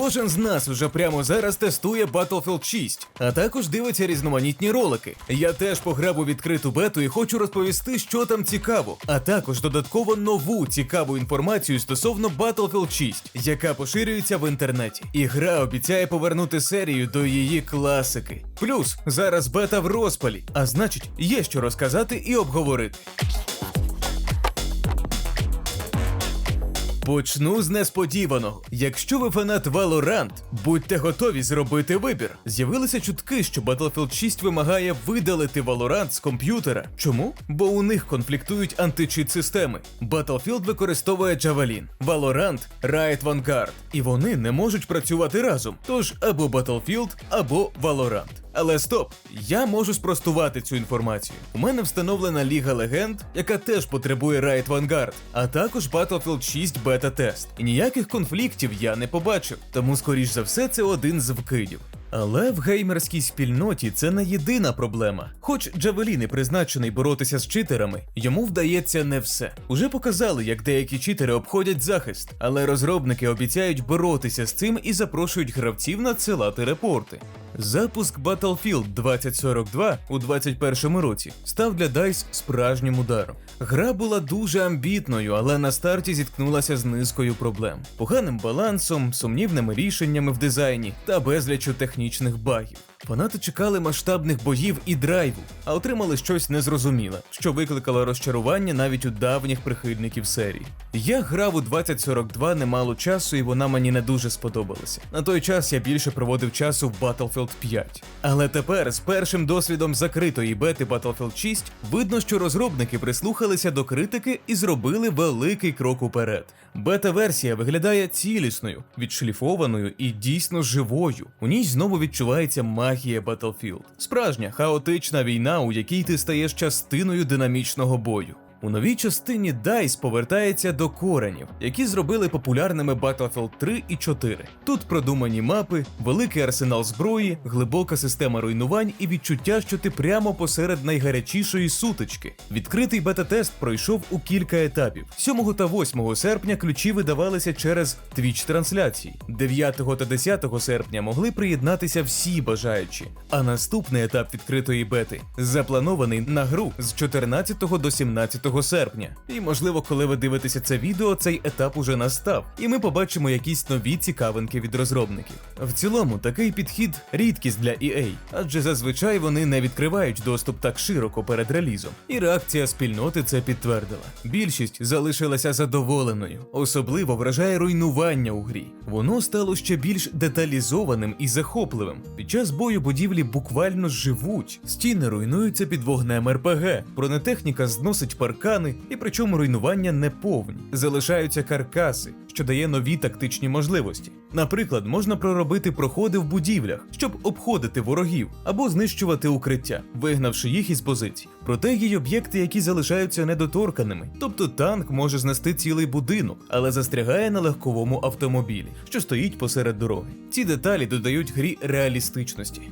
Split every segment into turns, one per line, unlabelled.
Кожен з нас вже прямо зараз тестує Battlefield 6, а також дивиться різноманітні ролики. Я теж пограв у відкриту бету і хочу розповісти, що там цікаво, а також додатково нову цікаву інформацію стосовно Battlefield 6, яка поширюється в інтернеті. І гра обіцяє повернути серію до її класики. Плюс зараз бета в розпалі, а значить, є що розказати і обговорити. Почну з несподіваного. Якщо ви фанат Valorant, будьте готові зробити вибір. З'явилися чутки, що Battlefield 6 вимагає видалити Valorant з комп'ютера. Чому? Бо у них конфліктують античит системи. Battlefield використовує Javelin, Valorant – Riot Vanguard. І вони не можуть працювати разом. Тож або Battlefield, або Valorant. Але стоп, я можу спростувати цю інформацію. У мене встановлена Ліга Легенд, яка теж потребує Riot Vanguard, а також Battlefield 6 бета-тест. І ніяких конфліктів я не побачив, тому скоріш за все це один з вкидів. Але в геймерській спільноті це не єдина проблема. Хоч Джавелін і призначений боротися з читерами, йому вдається не все. Уже показали, як деякі читери обходять захист, але розробники обіцяють боротися з цим і запрошують гравців надсилати репорти. Запуск Battlefield 2042 у 2021 році став для DICE справжнім ударом. Гра була дуже амбітною, але на старті зіткнулася з низкою проблем: поганим балансом, сумнівними рішеннями в дизайні та безлічу технічних багів. Фанати чекали масштабних боїв і драйву, а отримали щось незрозуміле, що викликало розчарування навіть у давніх прихильників серії. Я грав у 2042 немало часу, і вона мені не дуже сподобалася. На той час я більше проводив часу в Battlefield 5. Але тепер, з першим досвідом закритої бети Battlefield 6, видно, що розробники прислухалися до критики і зробили великий крок уперед. Бета-версія виглядає цілісною, відшліфованою і дійсно живою. У ній знову відчувається магія Battlefield. Справжня хаотична війна, у якій ти стаєш частиною динамічного бою. У новій частині DICE повертається до коренів, які зробили популярними Battlefield 3 і 4. Тут продумані мапи, великий арсенал зброї, глибока система руйнувань і відчуття, що ти прямо посеред найгарячішої сутички. Відкритий бета-тест пройшов у кілька етапів. 7 та 8 серпня ключі видавалися через Twitch трансляції. 9 та 10 серпня могли приєднатися всі бажаючі. А наступний етап відкритої бети запланований на гру з 14 до 17 серпня. І можливо, коли ви дивитеся це відео, цей етап уже настав, і ми побачимо якісь нові цікавинки від розробників. В цілому, такий підхід рідкість для EA, адже зазвичай вони не відкривають доступ так широко перед релізом. І реакція спільноти це підтвердила. Більшість залишилася задоволеною, особливо вражає руйнування у грі. Воно стало ще більш деталізованим і захопливим. Під час бою будівлі буквально живуть, стіни руйнуються під вогнем РПГ, бронетехніка зносить паркани, і причому руйнування не повні. Залишаються каркаси, що дає нові тактичні можливості. Наприклад, можна проробити проходи в будівлях, щоб обходити ворогів або знищувати укриття, вигнавши їх із позицій. Проте є й об'єкти, які залишаються недоторканими, тобто танк може знести цілий будинок, але застрягає на легковому автомобілі, що стоїть посеред дороги. Ці деталі додають грі реалістичності.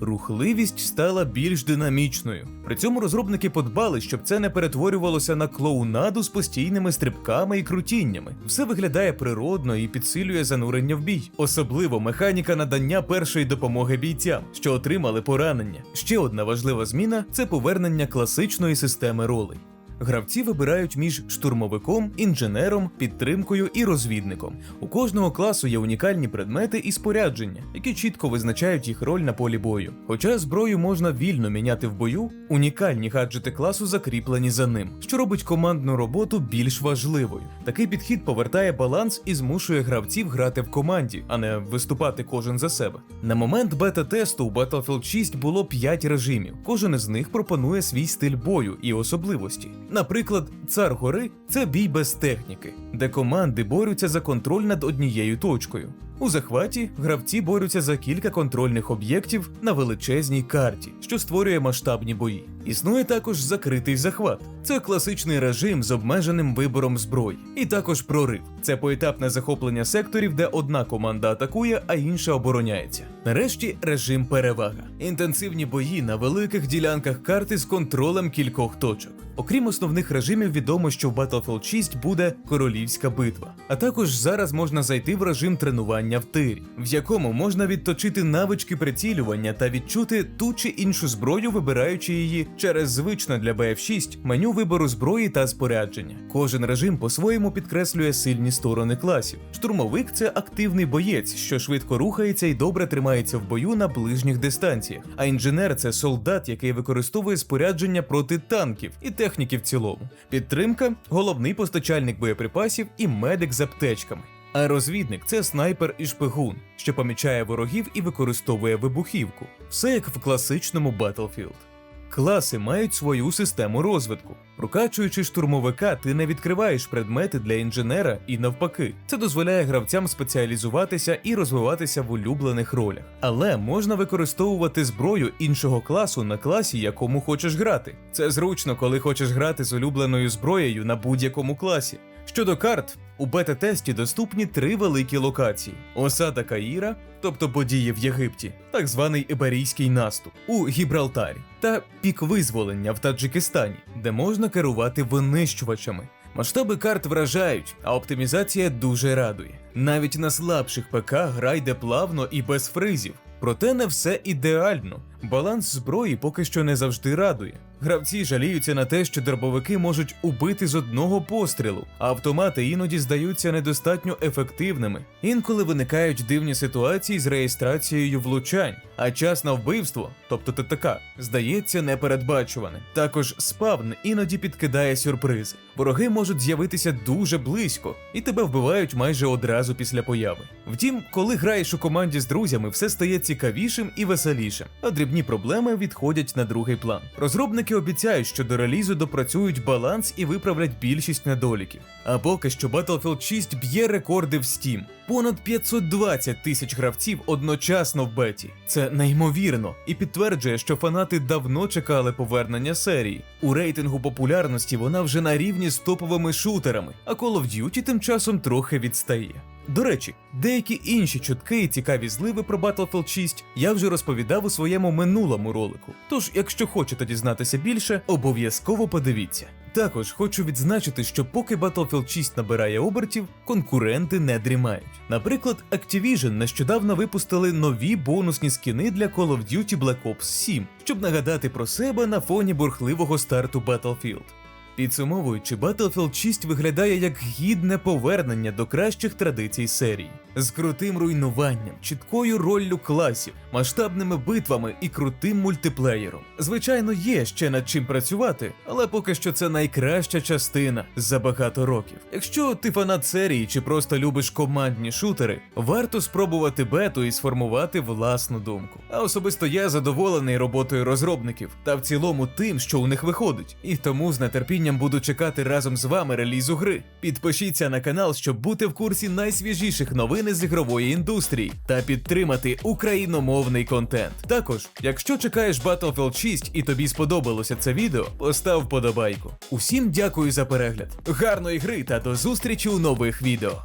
Рухливість стала більш динамічною. При цьому розробники подбали, щоб це не перетворювалося на клоунаду з постійними стрибками і крутіннями. Все виглядає природно і підсилює занурення в бій, особливо механіка надання першої допомоги бійцям, що отримали поранення. Ще одна важлива зміна це повернення класичної системи ролей. Гравці вибирають між штурмовиком, інженером, підтримкою і розвідником. У кожного класу є унікальні предмети і спорядження, які чітко визначають їх роль на полі бою. Хоча зброю можна вільно міняти в бою, унікальні гаджети класу закріплені за ним, що робить командну роботу більш важливою. Такий підхід повертає баланс і змушує гравців грати в команді, а не виступати кожен за себе. На момент бета-тесту у Battlefield 6 було 5 режимів. Кожен із них пропонує свій стиль бою і особливості. Наприклад, цар гори це бій без техніки, де команди борються за контроль над однією точкою. У захваті гравці борються за кілька контрольних об'єктів на величезній карті, що створює масштабні бої. Існує також закритий захват. Це класичний режим з обмеженим вибором зброї. І також прорив. Це поетапне захоплення секторів, де одна команда атакує, а інша обороняється. Нарешті режим перевага. Інтенсивні бої на великих ділянках карти з контролем кількох точок. Окрім основних режимів, відомо, що в Battlefield 6 буде королівська битва. А також зараз можна зайти в режим тренування в тирі, в якому можна відточити навички прицілювання та відчути ту чи іншу зброю, вибираючи її через звичне для BF6 меню вибору зброї та спорядження. Кожен режим по-своєму підкреслює сильні сторони класів. Штурмовик це активний боєць, що швидко рухається і добре тримається в бою на ближніх дистанціях. А інженер це солдат, який використовує спорядження проти танків і техніки в цілому. Підтримка головний постачальник боєприпасів і медик з аптечками. А розвідник це снайпер і шпигун, що помічає ворогів і використовує вибухівку. Все як в класичному Battlefield. Класи мають свою систему розвитку. Прокачуючи штурмовика, ти не відкриваєш предмети для інженера і навпаки. Це дозволяє гравцям спеціалізуватися і розвиватися в улюблених ролях. Але можна використовувати зброю іншого класу на класі, якому хочеш грати. Це зручно, коли хочеш грати з улюбленою зброєю на будь-якому класі. Щодо карт, у бета-тесті доступні три великі локації: осада Каїра, тобто події в Єгипті, так званий Іберійський наступ у Гібралтарі, та пік визволення в Таджикистані, де можна керувати винищувачами. Масштаби карт вражають, а оптимізація дуже радує. Навіть на слабших ПК гра йде плавно і без фризів. Проте не все ідеально. Баланс зброї поки що не завжди радує. Гравці жаліються на те, що дробовики можуть убити з одного пострілу, а автомати іноді здаються недостатньо ефективними. Інколи виникають дивні ситуації з реєстрацією влучань, а час на вбивство, тобто ТТК, здається непередбачуваним. Також спавн іноді підкидає сюрпризи. Вороги можуть з'явитися дуже близько, і тебе вбивають майже одразу після появи. Втім, коли граєш у команді з друзями, все стає цікавішим і веселішим, а дрібні проблеми відходять на другий план. Розробники обіцяють, що до релізу допрацюють баланс і виправлять більшість недоліків. А поки що Battlefield 6 б'є рекорди в Steam. Понад 520 тисяч гравців одночасно в беті. Це неймовірно і підтверджує, що фанати давно чекали повернення серії. У рейтингу популярності вона вже на рівні з топовими шутерами, а Call of Duty тим часом трохи відстає. До речі, деякі інші чутки і цікаві зливи про Battlefield 6 я вже розповідав у своєму минулому ролику. Тож, якщо хочете дізнатися більше, обов'язково подивіться. Також хочу відзначити, що поки Battlefield 6 набирає обертів, конкуренти не дрімають. Наприклад, Activision нещодавно випустили нові бонусні скіни для Call of Duty Black Ops 7, щоб нагадати про себе на фоні бурхливого старту Battlefield. Підсумовуючи, Battlefield 6 виглядає як гідне повернення до кращих традицій серії, з крутим руйнуванням, чіткою роллю класів, масштабними битвами і крутим мультиплеєром. Звичайно, є ще над чим працювати, але поки що це найкраща частина за багато років. Якщо ти фанат серії чи просто любиш командні шутери, варто спробувати бету і сформувати власну думку. А особисто я задоволений роботою розробників та в цілому тим, що у них виходить, і тому з нетерпінням буду чекати разом з вами релізу гри. Підпишіться на канал, щоб бути в курсі найсвіжіших новин з ігрової індустрії та підтримати україномовний контент. Також, якщо чекаєш Battlefield 6 і тобі сподобалося це відео, постав вподобайку. Усім дякую за перегляд, гарної гри та до зустрічі у нових відео.